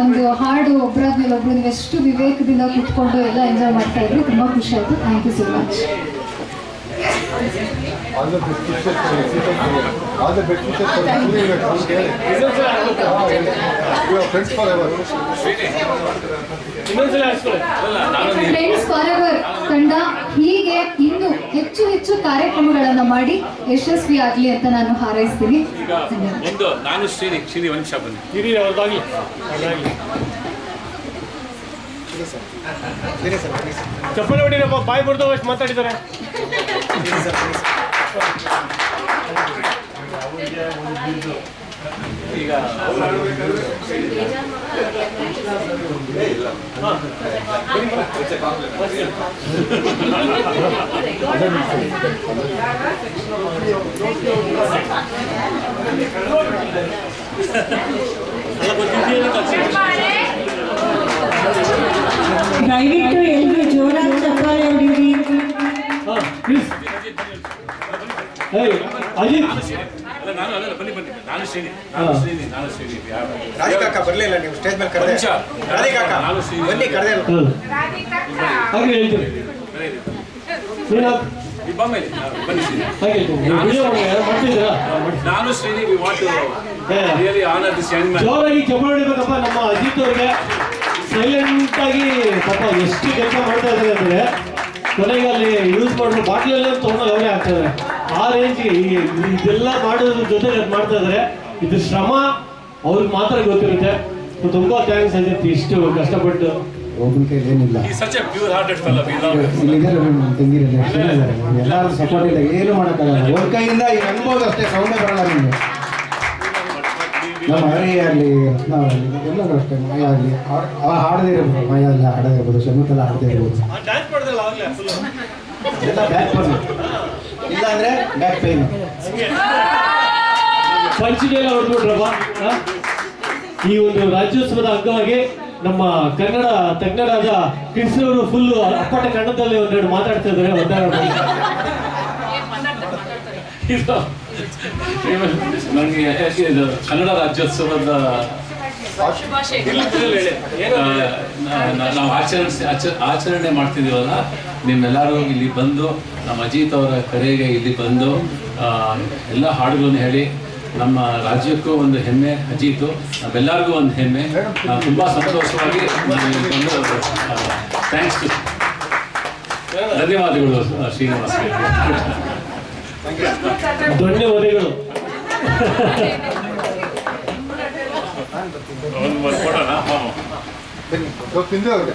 ಒಂದು ಹಾಡು ಒಬ್ಬರಾದ್ಮೇಲೆ ಒಬ್ರು ನೀವು ಎಷ್ಟು ವಿವೇಕದಿಂದ ಕುತ್ಕೊಂಡು ಎಲ್ಲ ಎಂಜಾಯ್ ಮಾಡ್ತಾ ಇದ್ರು ತುಂಬಾ ಖುಷಿ ಆಯ್ತು. Thank you so much all. Friends for ever ತಂಡ ಹೀಗೆ ಇನ್ನು ಹೆಚ್ಚು ಹೆಚ್ಚು ಕಾರ್ಯಕ್ರಮಗಳನ್ನ ಮಾಡಿ ಯಶಸ್ವಿ ಆಗ್ಲಿ ಅಂತ ನಾನು ಹಾರೈಸ್ತೀನಿ. ಚಪ್ಪಲ್ ಒಂದು ನಾನು ಶ್ರೀನಿ ಶ್ರೀನಿ ಒಂದು ನಿಮಿಷ ಬನ್ನಿ ಚಪ್ಪಲಿ ಹೊಡಿರಪ್ಪ ಬಾಯಿ ಬಿಡ್ದು ಅಷ್ಟು ಮಾತಾಡಿದ್ದಾರೆ. ದಯವಿಟ್ಟು ಎಲ್ಲರೂ ಜೋರಾಗಿ ಚಪ್ಪಾಳೆ ಹೊಡೀರಿ ಹಾಂ ಪ್ಲೀಸ್ ಏಯ್ ಅಜಿತ್ ನಾನು ಅಲ್ಲ ನಾನು ಅಲ್ಲ ಬನ್ನಿ ಬನ್ನಿ. ನಾನು ಶ್ರೀನಿ. ನಾನು ಹಾ. ಶ್ರೀನಿ ನಾನು ಶ್ರೀನಿ. ರಾಧಿಕಾಕ ಬರಲಿಲ್ಲ ನೀವು ಸ್ಟೇಜ್ ಮೇಲೆ ಕರೆದೆ. ನಿಮಿಷ. ರಾಧಿಕಾಕ ನಾನು ಶ್ರೀನಿ. ಬನ್ನಿ ಕರೆದೆ ಹಾಗೆ ಹೇಳ್ತೀನಿ ನೀನು? ಶ್ರೀನಿ. ಹಾಗೆ ಹೇಳ್ತೀನಿ ವಿಡಿಯೋ ಮಾಡ್ತಿದ್ದೀರಾ ನಾನು Srini we want. Really honour this young man ಜೋರಾಗಿ ಚಪ್ಪಾಳೆ ಹೊಡಿಬೇಕಪ್ಪ ನಮ್ಮ ಅಜಿತ್ ಅವ್ರಿಗೆ. ಸೈಲೆಂಟ್ ಆಗಿ ಪಾಪ ಎಷ್ಟು ಕೆಲಸ ಮಾಡ್ತಾ ಇದ್ದಾರೆ ಅಂದ್ರೆ ಕೊನೆಗೆ ಅಲ್ಲಿ ಯೂಸ್ ಮಾಡಿದ್ರು ಬಾಟ್ಲೆಲ್ಲ ತೊಗೊಂಡು ಅವರೇ ಆಗ್ತಾ ಇದ್ದಾರೆ. ಆ ರೇಂಜ್ ಇದೆಲ್ಲ ಮಾಡೋದ್ರ ಜೊತೆಗೆ ಅದು ಮಾಡ್ತಾ ಇದ್ದಾರೆ ಇದು ಶ್ರಮ ಅವ್ರಿಗೆ ಮಾತ್ರ ಗೊತ್ತಿರುತ್ತೆ. ತುಂಬಾ ಥ್ಯಾಂಕ್ಸ್ ಅಜಿತ್ ಇಷ್ಟು ಕಷ್ಟಪಟ್ಟು. ಒಬ್ಬನ ಕೈಲಿ ಏನಿಲ್ಲ ಈ such a pure hearted fellow we love ಇಲ್ಲಿದ್ದಾರೆ ನಮ್ಮ ತಂಗಿರಲ್ಲಿ ಎಲ್ಲರೂ ಸಪೋರ್ಟ್ ಇಲ್ಲ. ಏನು ಮಾಡೋಕ್ಕಾಗಲ್ಲ. ಒಂದ್ ಕೈಯಿಂದ ಈಗ ಅನ್ಬೋದು ಅಷ್ಟೇ ಸೌಂಡೇ ಬರಲ್ಲ ನಿಮಗೆ. ನಮ್ಮ ಹರಿ ಆಗಲಿ ರತ್ನ ಎಲ್ಲರೂ ಅಷ್ಟೇ. ಮಯ ಆಗಲಿ. ಅವ ಹಾಡದೇ ಇರ್ಬೋದು. ಮಯ ಎಲ್ಲ ಹಾಡದೇ ಇರ್ಬೋದು. ಶಮಿತೆಲ್ಲ ಹಾಡದೇ ಇರ್ಬೋದು. ಎಲ್ಲ ಬ್ಯಾಕ್ ಬರ್ಲಿ ಇಲ್ಲ ಅಂದ್ರೆ ಬ್ಯಾಕ್ ಪೈನ್ ಪಂಚಿಗೆಲ್ಲ ಹೊಡೆದ್ಬಿಟ್ರಪ್ಪ? ಈ ಒಂದು ರಾಜ್ಯೋತ್ಸವದ ಅಂಗವಾಗಿ ನಮ್ಮ ಕನ್ನಡ ತಜ್ಞರಾದ ಕೃಷ್ಣವರು ಫುಲ್ ಅಪ್ಪಟ ಕನ್ನಡದಲ್ಲಿ ಒಂದೆರಡು ಮಾತಾಡ್ತಾ ಇದ್ದಾರೆ ಒಂದೆರಡು ಇದು ನನಗೆ ಕನ್ನಡ ರಾಜ್ಯೋತ್ಸವದ ನಾವು ಆಚರಣೆ ಆಚ- ಆಚರಣೆ ಮಾಡ್ತಿದ್ದೀವಲ್ಲ ನಿಮ್ಮೆಲ್ಲರೂ ಇಲ್ಲಿ ಬಂದು ನಮ್ಮ ಅಜಿತ್ ಅವರ ಕರೆಗೆ ಇಲ್ಲಿ ಬಂದು ಎಲ್ಲ ಹಾಡುಗಳನ್ನು ಹೇಳಿ ನಮ್ಮ ರಾಜ್ಯಕ್ಕೂ ಒಂದು ಹೆಮ್ಮೆ ಅಜೀತು ನಮ್ಮೆಲ್ಲರಿಗೂ ಒಂದು ಹೆಮ್ಮೆ. ತುಂಬ ಸಂತೋಷವಾಗಿ ಥ್ಯಾಂಕ್ಸ್ ಟು ಬಂದು ಥ್ಯಾಂಕ್ಸ್ ಧನ್ಯವಾದಗಳು ಶ್ರೀನಿವಾಸ್. ಧನ್ಯವಾದಗಳು. ಒಂದು ಕೊಡೋಣ ಹಾಂ ಬನ್ನಿ ಸ್ವಲ್ಪ ಹಿಂದೆ ಹೋಗಿ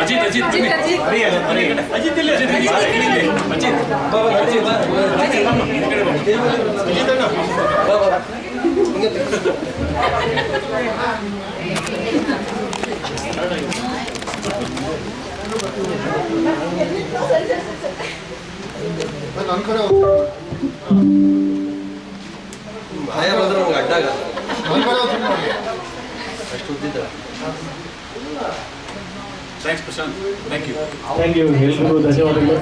ಅಜಿತ್ ಅಜಿತ್ ಬನ್ನಿ. ಅಜಿತ್ ಇಲ್ಲಿ, ಅಜಿತ್ ಇಲ್ಲಿ, ಇಲ್ಲಿ, ಇಲ್ಲಿ. ಅಜಿತ್ ಅಜಿತ್ ನನ್ನ ಕಡೆ ಹೋಗಿ ಭಯ ಬಂದ್ರೆ ನಮ್ಗೆ ಅಡ್ಡಾಗ ಅಷ್ಟು ಉದ್ದಿದ್ದ thanks Prashant thank you thank you ಎಲ್ರಿಗೂ ಧನ್ಯವಾದಗಳು.